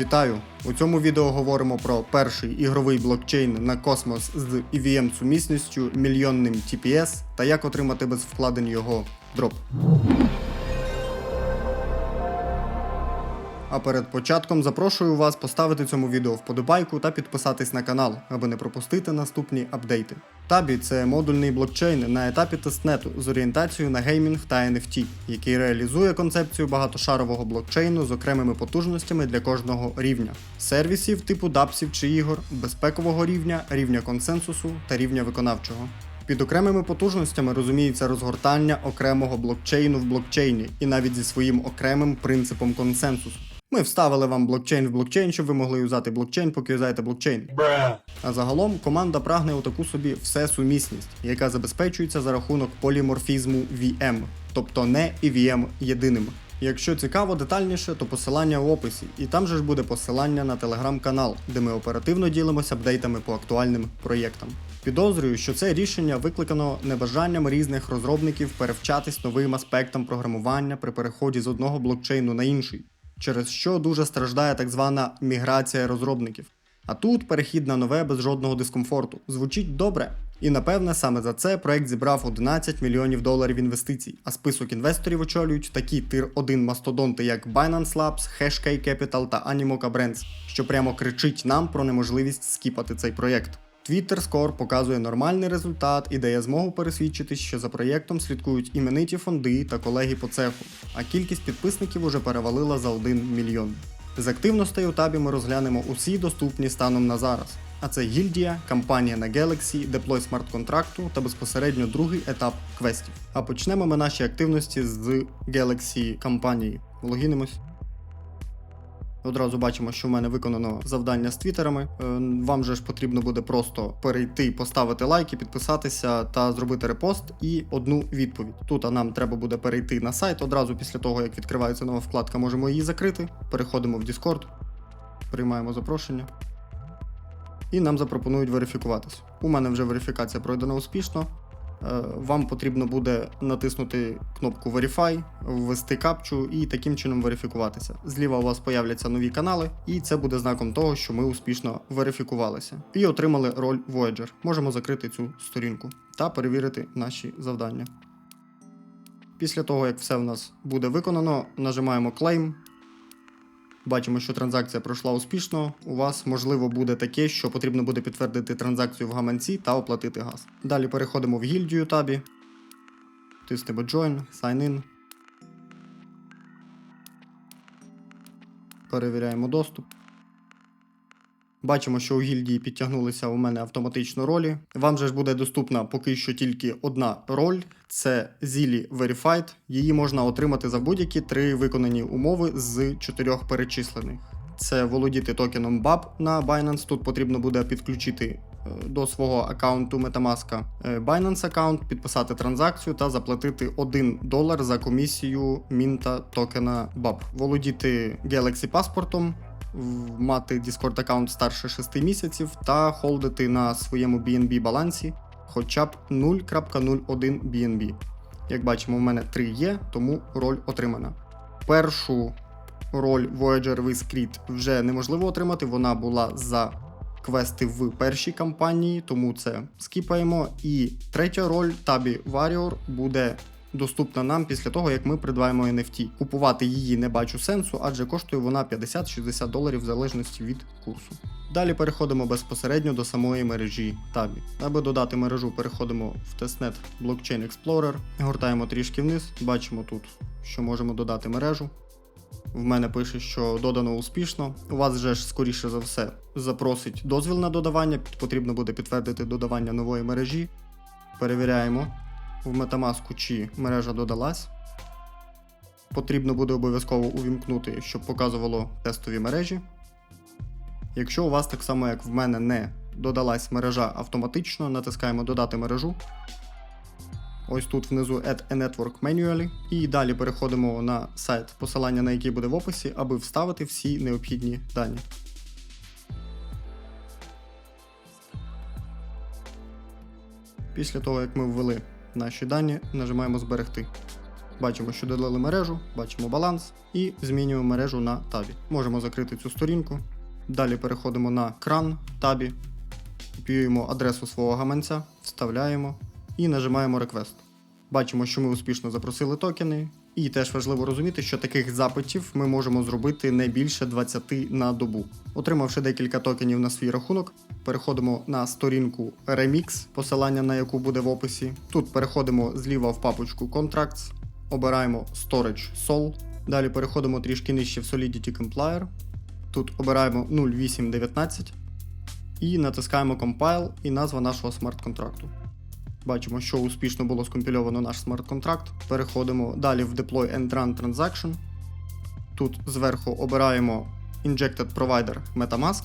Вітаю! У цьому відео говоримо про перший ігровий блокчейн на космос з EVM сумісністю мільйонним TPS та як отримати без вкладень його дроп. А перед початком запрошую вас поставити цьому відео вподобайку та підписатись на канал, аби не пропустити наступні апдейти. Табі це модульний блокчейн на етапі тестнету з орієнтацією на геймінг та NFT, який реалізує концепцію багатошарового блокчейну з окремими потужностями для кожного рівня, сервісів типу дапсів чи ігор, безпекового рівня, рівня консенсусу та рівня виконавчого. Під окремими потужностями розуміється розгортання окремого блокчейну в блокчейні і навіть зі своїм окремим принципом консенсусу. Ми вставили вам блокчейн в блокчейн, щоб ви могли юзати блокчейн, поки юзаєте блокчейн. А загалом команда прагне у таку собі всесумісність, яка забезпечується за рахунок поліморфізму VM, тобто не EVM єдиним. Якщо цікаво детальніше, то посилання в описі, і там же ж буде посилання на телеграм-канал, де ми оперативно ділимося апдейтами по актуальним проєктам. Підозрюю, що це рішення викликано небажанням різних розробників перевчатись новим аспектам програмування при переході з одного блокчейну на інший, через що дуже страждає так звана міграція розробників. А тут перехід на нове без жодного дискомфорту. Звучить добре. І напевне саме за це проект зібрав 11 мільйонів доларів інвестицій, а список інвесторів очолюють такі тир 1 мастодонти, як Binance Labs, Hashkey Capital та Animoca Brands, що прямо кричить нам про неможливість скіпати цей проєкт. Twitter Score показує нормальний результат і дає змогу пересвідчитись, що за проєктом слідкують імениті фонди та колеги по цеху, а кількість підписників уже перевалила за 1 мільйон. З активностей у табі ми розглянемо усі доступні станом на зараз. А це гільдія, кампанія на Galaxy, деплой смарт-контракту та безпосередньо другий етап квестів. А почнемо ми наші активності з Galaxy кампанії. Логінимось. Одразу бачимо, що в мене виконано завдання з твіттерами. Е, Вам же ж потрібно буде просто перейти, поставити лайки, підписатися та зробити репост і одну відповідь. Тут нам треба буде перейти на сайт. Одразу після того, як відкривається нова вкладка, можемо її закрити. Переходимо в Discord, приймаємо запрошення. І нам запропонують верифікуватись. У мене вже верифікація пройдена успішно. Е, Вам потрібно буде натиснути кнопку Verify, ввести капчу і таким чином верифікуватися. Зліва у вас появляться нові канали, і це буде знаком того, що ми успішно верифікувалися і отримали роль Voyager. Можемо закрити цю сторінку та перевірити наші завдання. Після того, як все в нас буде виконано, нажимаємо Claim. Бачимо, що транзакція пройшла успішно. У вас можливо буде таке, що потрібно буде підтвердити транзакцію в гаманці та оплатити газ. Далі переходимо в гільдію табі. Тиснемо Join, Sign In. Перевіряємо доступ. Бачимо, що у гільдії підтягнулися у мене автоматично ролі. Вам же ж буде доступна поки що тільки одна роль це Zilli Verified. Її можна отримати за будь-які три виконані умови з чотирьох перечислених. Це володіти токеном BAB на Binance. Тут потрібно буде підключити е, до свого аккаунту Metamask е, Binance аккаунт, підписати транзакцію та заплатити 1 долар за комісію мінта токена BAB. Володіти Galaxy паспортом, мати Discord аккаунт старше 6 місяців та холдити на своєму BNB балансі хоча б 0.01 BNB. Як бачимо, в мене 3 є, тому роль отримана. Першу роль Voyager with Creed вже неможливо отримати, вона була за квести в першій кампанії, тому це скіпаємо. І третя роль Tabby Warrior буде доступна нам після того, як ми придбаємо NFT. Купувати її не бачу сенсу, адже коштує вона 50-60 доларів в залежності від курсу. Далі переходимо безпосередньо до самої мережі Tabby. Аби додати мережу, переходимо в тестнет Blockchain Explorer, гортаємо трішки вниз, бачимо тут, що можемо додати мережу. В мене пише, що додано успішно. У вас же ж, скоріше за все, запросить дозвіл на додавання. Потрібно буде підтвердити додавання нової мережі. Перевіряємо в Metamask, чи мережа додалась. Потрібно буде обов'язково увімкнути, щоб показувало тестові мережі. Якщо у вас так само, як в мене, не додалась мережа автоматично, натискаємо Додати мережу. Ось тут внизу Add a Network Manually. І далі переходимо на сайт, посилання на який буде в описі, аби вставити всі необхідні дані. Після того, як ми ввели наші дані, нажимаємо Зберегти. Бачимо, що додали мережу, бачимо баланс і змінюємо мережу на табі. Можемо закрити цю сторінку. Далі переходимо на кран табі, копіюємо адресу свого гаманця, вставляємо і нажимаємо Request. Бачимо, що ми успішно запросили токени. І теж важливо розуміти, що таких запитів ми можемо зробити не більше 20 на добу. Отримавши декілька токенів на свій рахунок, переходимо на сторінку Remix, посилання на яку буде в описі. Тут переходимо зліва в папочку Contracts, обираємо Storage Sol. Далі переходимо трішки нижче в Solidity Complier. Тут обираємо 0819 і натискаємо Compile і назва нашого смарт-контракту. Бачимо, що успішно було скомпільовано наш смарт-контракт. Переходимо далі в Deploy and Run Transaction. Тут зверху обираємо Injected Provider Metamask.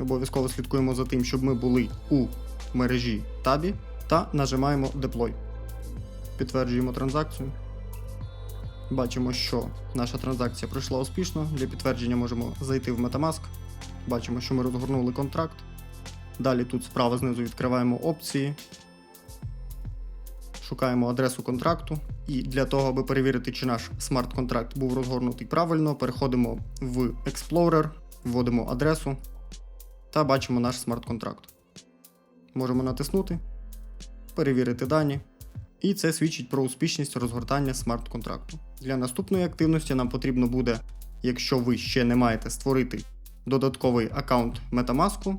Обов'язково слідкуємо за тим, щоб ми були у мережі табі та нажимаємо Deploy. Підтверджуємо транзакцію. Бачимо, що наша транзакція пройшла успішно. Для підтвердження можемо зайти в Metamask. Бачимо, що ми розгорнули контракт. Далі тут справа знизу відкриваємо опції, шукаємо адресу контракту. І для того, аби перевірити, чи наш смарт-контракт був розгорнутий правильно, переходимо в Explorer, вводимо адресу та бачимо наш смарт-контракт. Можемо натиснути, перевірити дані. І це свідчить про успішність розгортання смарт-контракту. Для наступної активності нам потрібно буде, якщо ви ще не маєте створити додатковий аккаунт Metamask,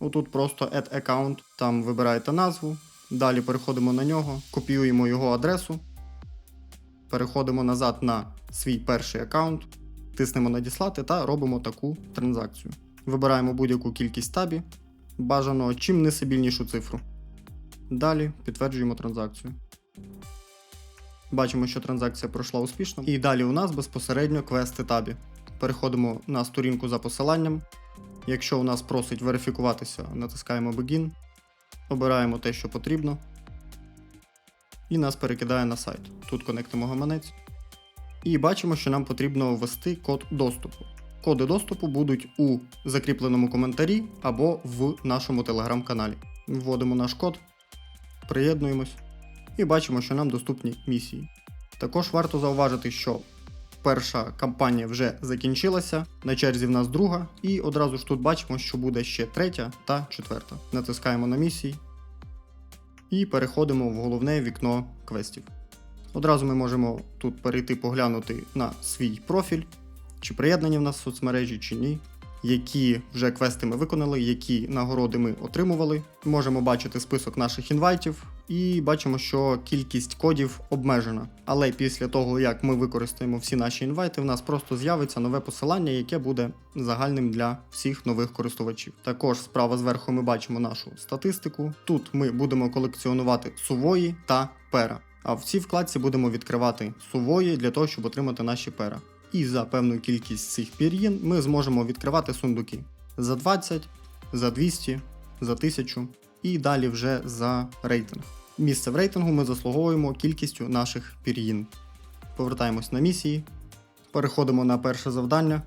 Отут просто Add Account, там вибираєте назву. Далі переходимо на нього, копіюємо його адресу. Переходимо назад на свій перший аккаунт, тиснемо надіслати та робимо таку транзакцію. Вибираємо будь-яку кількість табі, бажано чим несабільнішу цифру. Далі підтверджуємо транзакцію. Бачимо, що транзакція пройшла успішно. І далі у нас безпосередньо квести табі. Переходимо на сторінку за посиланням. Якщо у нас просить верифікуватися, натискаємо Begin, обираємо те, що потрібно, і нас перекидає на сайт. Тут конектимо гаманець. І бачимо, що нам потрібно ввести код доступу. Коди доступу будуть у закріпленому коментарі або в нашому телеграм-каналі. Вводимо наш код, приєднуємось і бачимо, що нам доступні місії. Також варто зауважити, що перша кампанія вже закінчилася, на черзі в нас друга, і одразу ж тут бачимо, що буде ще третя та четверта. Натискаємо на місії і переходимо в головне вікно квестів. Одразу ми можемо тут перейти поглянути на свій профіль, чи приєднані в нас в соцмережі, чи ні. Які вже квести ми виконали, які нагороди ми отримували. Можемо бачити список наших інвайтів, і бачимо, що кількість кодів обмежена. Але після того, як ми використаємо всі наші інвайти, в нас просто з'явиться нове посилання, яке буде загальним для всіх нових користувачів. Також справа зверху ми бачимо нашу статистику. Тут ми будемо колекціонувати сувої та пера. А в цій вкладці будемо відкривати сувої для того, щоб отримати наші пера. І за певну кількість цих пір'їн ми зможемо відкривати сундуки за 20, за 200, за 1000 і далі вже за рейтинг. Місце в рейтингу ми заслуговуємо кількістю наших пір'їн. Повертаємось на місії, переходимо на перше завдання.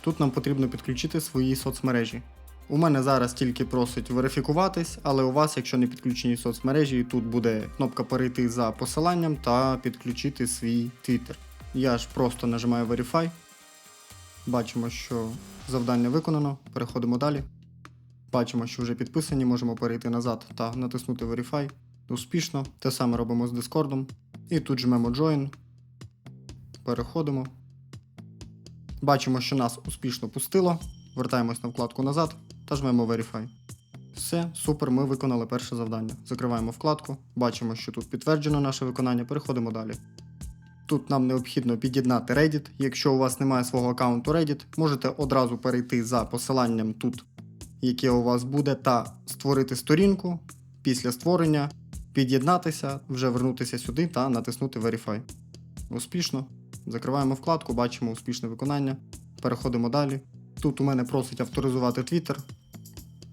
Тут нам потрібно підключити свої соцмережі. У мене зараз тільки просить верифікуватись, але у вас, якщо не підключені соцмережі, тут буде кнопка перейти за посиланням та підключити свій Twitter. Я ж просто нажимаю Verify. Бачимо, що завдання виконано. Переходимо далі. Бачимо, що вже підписані, можемо перейти назад та натиснути Verify. Успішно. Те саме робимо з Discord. І тут жмемо Join. Переходимо. Бачимо, що нас успішно пустило. Вертаємось на вкладку назад та жмемо Verify. Все, супер, ми виконали перше завдання. Закриваємо вкладку, бачимо, що тут підтверджено наше виконання, переходимо далі. Тут нам необхідно під'єднати Reddit. Якщо у вас немає свого аккаунту Reddit, можете одразу перейти за посиланням тут, яке у вас буде, та створити сторінку. Після створення під'єднатися, вже вернутися сюди та натиснути Verify. Успішно. Закриваємо вкладку, бачимо успішне виконання. Переходимо далі. Тут у мене просить авторизувати Twitter.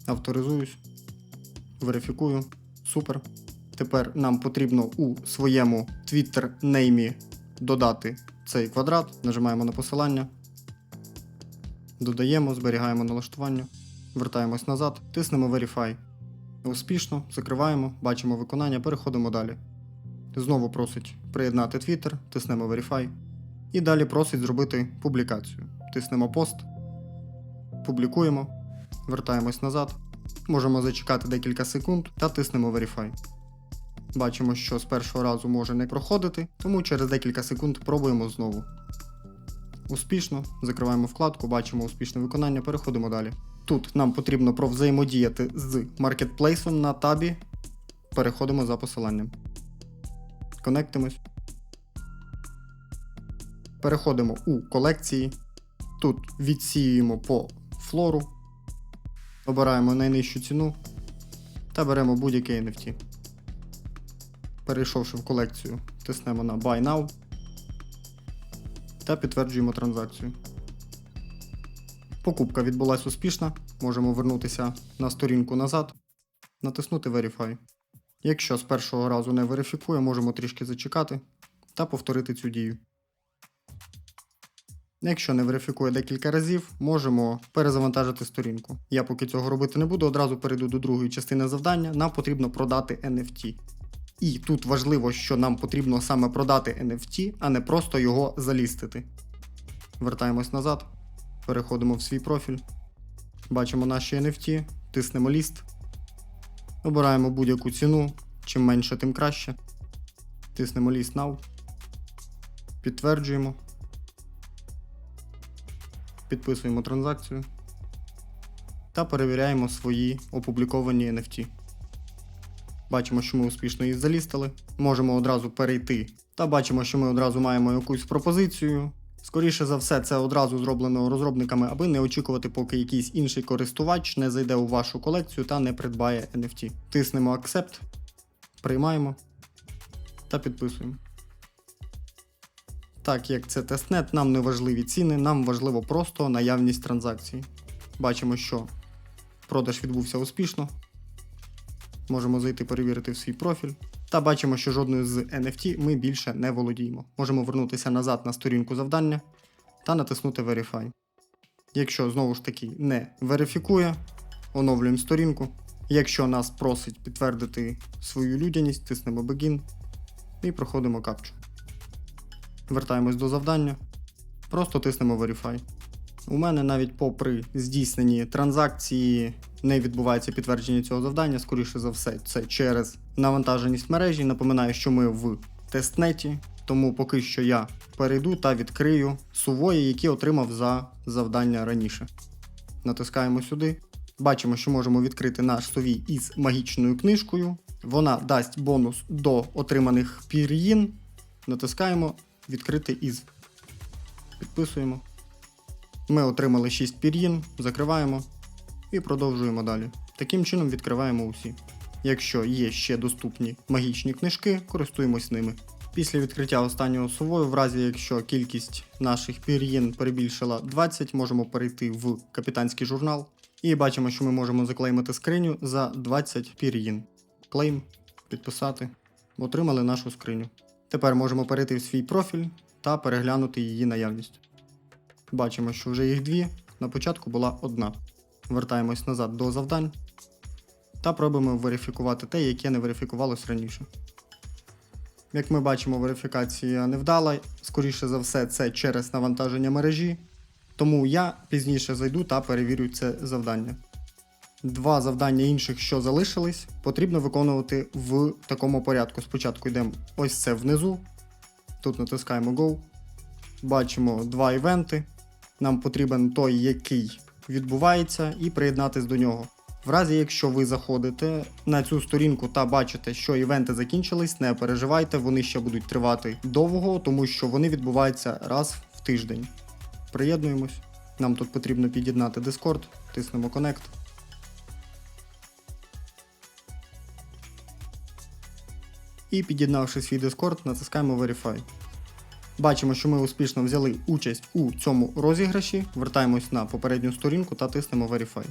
Авторизуюсь. Верифікую. Супер. Тепер нам потрібно у своєму Twitter неймі додати цей квадрат. Нажимаємо на посилання. Додаємо, зберігаємо налаштування. Вертаємось назад, тиснемо Verify. Успішно, закриваємо, бачимо виконання, переходимо далі. Знову просить приєднати Twitter, тиснемо Verify. І далі просить зробити публікацію. Тиснемо пост, публікуємо, вертаємось назад. Можемо зачекати декілька секунд та тиснемо Verify. Бачимо, що з першого разу може не проходити, тому через декілька секунд пробуємо знову. Успішно, закриваємо вкладку, бачимо успішне виконання, переходимо далі. Тут нам потрібно провзаємодіяти з маркетплейсом на табі. Переходимо за посиланням. Конектимось. Переходимо у колекції. Тут відсіюємо по флору. Обираємо найнижчу ціну та беремо будь-який NFT. Перейшовши в колекцію, тиснемо на Buy Now та підтверджуємо транзакцію. Покупка відбулася успішно. Можемо вернутися на сторінку назад, натиснути Verify. Якщо з першого разу не верифікує, можемо трішки зачекати та повторити цю дію. Якщо не верифікує декілька разів, можемо перезавантажити сторінку. Я поки цього робити не буду, одразу перейду до другої частини завдання. Нам потрібно продати NFT. І тут важливо, що нам потрібно саме продати NFT, а не просто його залістити. Вертаємось назад, переходимо в свій профіль, бачимо наші NFT, тиснемо ліст, обираємо будь-яку ціну, чим менше, тим краще. Тиснемо ліст Now, підтверджуємо, підписуємо транзакцію та перевіряємо свої опубліковані NFT. Бачимо, що ми успішно їх залістили. Можемо одразу перейти. Та бачимо, що ми одразу маємо якусь пропозицію. Скоріше за все, це одразу зроблено розробниками, аби не очікувати, поки якийсь інший користувач не зайде у вашу колекцію та не придбає NFT. Тиснемо Accept, приймаємо та підписуємо. Так як це тестнет, нам не важливі ціни, нам важливо просто наявність транзакцій. Бачимо, що продаж відбувся успішно. Можемо зайти перевірити в свій профіль. Та бачимо, що жодною з NFT ми більше не володіємо. Можемо вернутися назад на сторінку завдання та натиснути Verify. Якщо знову ж таки не верифікує, оновлюємо сторінку. Якщо нас просить підтвердити свою людяність, тиснемо Begin і проходимо капчу. Вертаємось до завдання. Просто тиснемо Verify. У мене навіть попри здійснені транзакції не відбувається підтвердження цього завдання, скоріше за все, це через навантаженість мережі. Напоминаю, що ми в тестнеті, тому поки що я перейду та відкрию сувої, які отримав за завдання раніше. Натискаємо сюди. Бачимо, що можемо відкрити наш сувій із магічною книжкою. Вона дасть бонус до отриманих пір'їн. Натискаємо відкрити із. Підписуємо. Ми отримали 6 пір'їн, закриваємо і продовжуємо далі. Таким чином відкриваємо усі. Якщо є ще доступні магічні книжки, користуємось ними. Після відкриття останнього сувою, в разі якщо кількість наших пір'їн перебільшила 20, можемо перейти в капітанський журнал. І бачимо, що ми можемо заклеймити скриню за 20 пір'їн. Клейм, підписати. Отримали нашу скриню. Тепер можемо перейти в свій профіль та переглянути її наявність. Бачимо, що вже їх дві. На початку була одна. Вертаємось назад до завдань та пробуємо верифікувати те, яке не верифікувалось раніше. Як ми бачимо, верифікація не вдала, скоріше за все, це через навантаження мережі. Тому я пізніше зайду та перевірю це завдання. Два завдання інших, що залишились, потрібно виконувати в такому порядку. Спочатку йдемо ось це внизу. Тут натискаємо Go. Бачимо два івенти. Нам потрібен той, який відбувається, і приєднатись до нього. В разі, якщо ви заходите на цю сторінку та бачите, що івенти закінчились, не переживайте, вони ще будуть тривати довго, тому що вони відбуваються раз в тиждень. Приєднуємось. Нам тут потрібно під'єднати Discord, тиснемо Connect. І під'єднавши свій Discord, натискаємо Verify. Бачимо, що ми успішно взяли участь у цьому розіграші. Вертаємось на попередню сторінку та тиснемо Verify.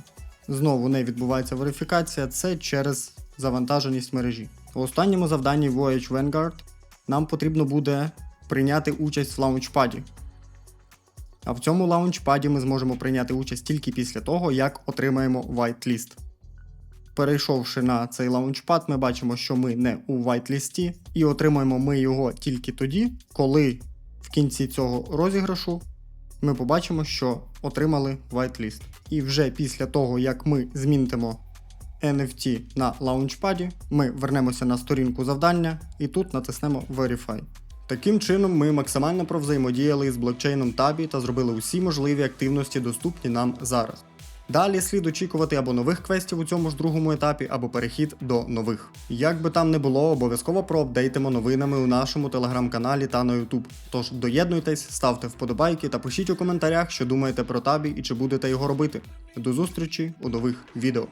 Знову не відбувається верифікація, це через завантаженість мережі. У останньому завданні Voyage Vanguard нам потрібно буде прийняти участь в лаунчпаді. А в цьому лаунчпаді ми зможемо прийняти участь тільки після того, як отримаємо whitelist. Перейшовши на цей лаунчпад, ми бачимо, що ми не у вайтлісті, і отримуємо ми його тільки тоді, коли кінці цього розіграшу ми побачимо, що отримали whitelist. І вже після того, як ми змінимо NFT на лаунчпаді, ми вернемося на сторінку завдання і тут натиснемо Verify. Таким чином, ми максимально провзаємодіяли з блокчейном Табі та зробили усі можливі активності, доступні нам зараз. Далі слід очікувати або нових квестів у цьому ж другому етапі, або перехід до нових. Як би там не було, обов'язково проапдейтимо новинами у нашому телеграм-каналі та на Ютуб. Тож доєднуйтесь, ставте вподобайки та пишіть у коментарях, що думаєте про табі і чи будете його робити. До зустрічі у нових відео.